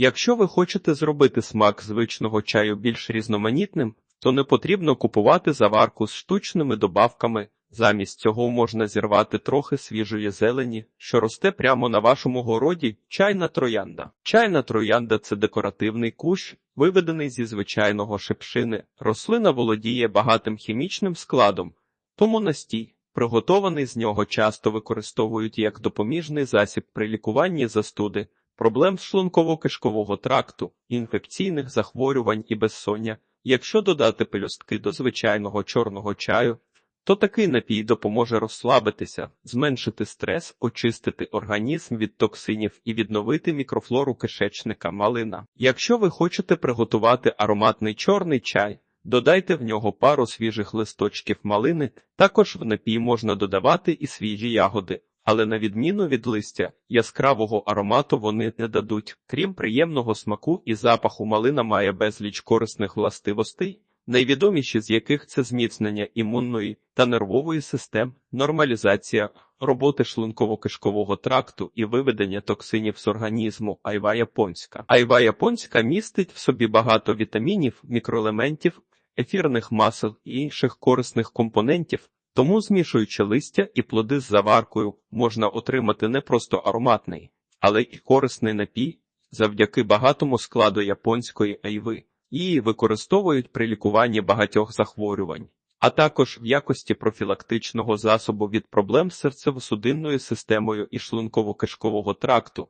Якщо ви хочете зробити смак звичного чаю більш різноманітним, то не потрібно купувати заварку з штучними добавками. Замість цього можна зірвати трохи свіжої зелені, що росте прямо на вашому городі, чайна троянда. Чайна троянда це декоративний кущ, виведений зі звичайного шипшини. Рослина володіє багатим хімічним складом, тому настій, приготований з нього часто використовують як допоміжний засіб при лікуванні застуди, проблем шлунково-кишкового тракту, інфекційних захворювань і безсоння. Якщо додати пелюстки до звичайного чорного чаю, то такий напій допоможе розслабитися, зменшити стрес, очистити організм від токсинів і відновити мікрофлору кишечника малина. Якщо ви хочете приготувати ароматний чорний чай, додайте в нього пару свіжих листочків малини, також в напій можна додавати і свіжі ягоди. Але на відміну від листя, яскравого аромату вони не дадуть. Крім приємного смаку і запаху, малина має безліч корисних властивостей, найвідоміші з яких це зміцнення імунної та нервової систем, нормалізація роботи шлунково-кишкового тракту і виведення токсинів з організму. Айва японська. Айва японська містить в собі багато вітамінів, мікроелементів, ефірних масел і інших корисних компонентів. Тому, змішуючи листя і плоди з заваркою, можна отримати не просто ароматний, але й корисний напій завдяки багатому складу японської айви. Її використовують при лікуванні багатьох захворювань, а також в якості профілактичного засобу від проблем з серцево-судинною системою і шлунково-кишкового тракту.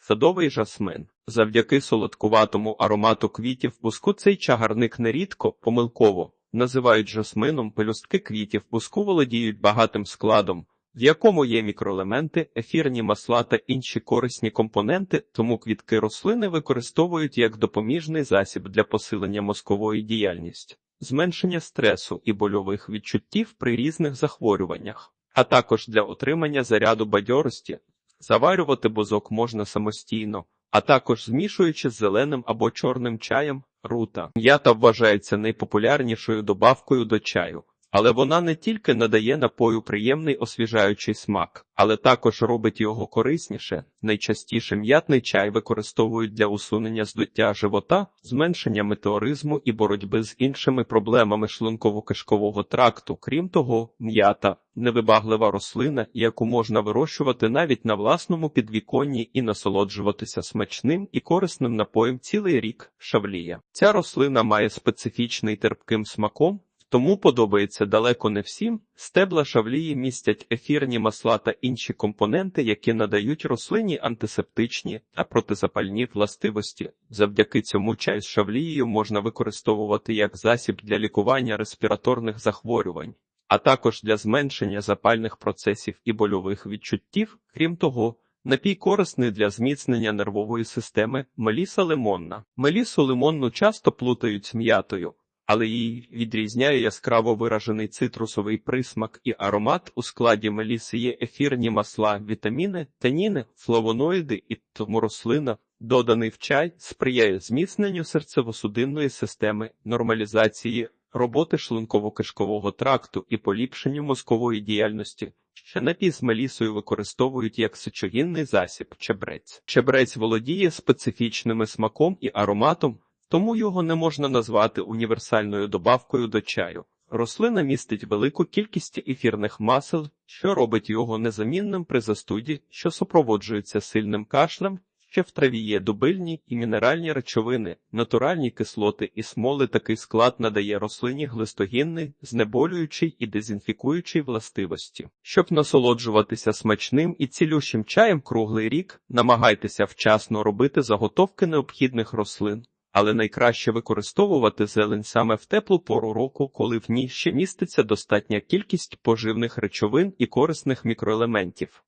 Садовий жасмин. Завдяки солодкуватому аромату квітів буску цей чагарник нерідко, помилково, називають жасмином пелюстки квітів буску володіють багатим складом, в якому є мікроелементи, ефірні масла та інші корисні компоненти, тому квітки рослини використовують як допоміжний засіб для посилення мозкової діяльності, зменшення стресу і больових відчуттів при різних захворюваннях, а також для отримання заряду бадьорості. Заварювати бузок можна самостійно, а також змішуючи з зеленим або чорним чаєм, рута. М'ята вважається найпопулярнішою добавкою до чаю. Але вона не тільки надає напою приємний освіжаючий смак, але також робить його корисніше. Найчастіше м'ятний чай використовують для усунення здуття живота, зменшення метеоризму і боротьби з іншими проблемами шлунково-кишкового тракту. Крім того, м'ята невибаглива рослина, яку можна вирощувати навіть на власному підвіконні і насолоджуватися смачним і корисним напоєм цілий рік. Шавлія. Ця рослина має специфічний терпким смаком. Тому подобається далеко не всім. Стебла шавлії містять ефірні масла та інші компоненти, які надають рослині антисептичні та протизапальні властивості. Завдяки цьому чай з шавлією можна використовувати як засіб для лікування респіраторних захворювань, а також для зменшення запальних процесів і больових відчуттів. Крім того, Напій корисний для зміцнення нервової системи меліса лимонна. Мелісу лимонну часто плутають з м'ятою, але її відрізняє яскраво виражений цитрусовий присмак і аромат. У складі меліси є ефірні масла, вітаміни, таніни, флавоноїди і тому рослина, доданий в чай, сприяє зміцненню серцево-судинної системи, нормалізації роботи шлунково-кишкового тракту і поліпшенню мозкової діяльності. Ще напій з мелісою використовують як сечогінний засіб чебрець. Чебрець володіє специфічним смаком і ароматом, тому його не можна назвати універсальною добавкою до чаю. Рослина містить велику кількість ефірних масел, що робить його незамінним при застуді, що супроводжується сильним кашлем. Ще в траві є дубильні і мінеральні речовини, натуральні кислоти і смоли. Такий склад надає рослині глистогінний, знеболюючий і дезінфікуючий властивості. Щоб насолоджуватися смачним і цілющим чаєм круглий рік, намагайтеся вчасно робити заготовки необхідних рослин. Але найкраще використовувати зелень саме в теплу пору року, коли в ній ще міститься достатня кількість поживних речовин і корисних мікроелементів.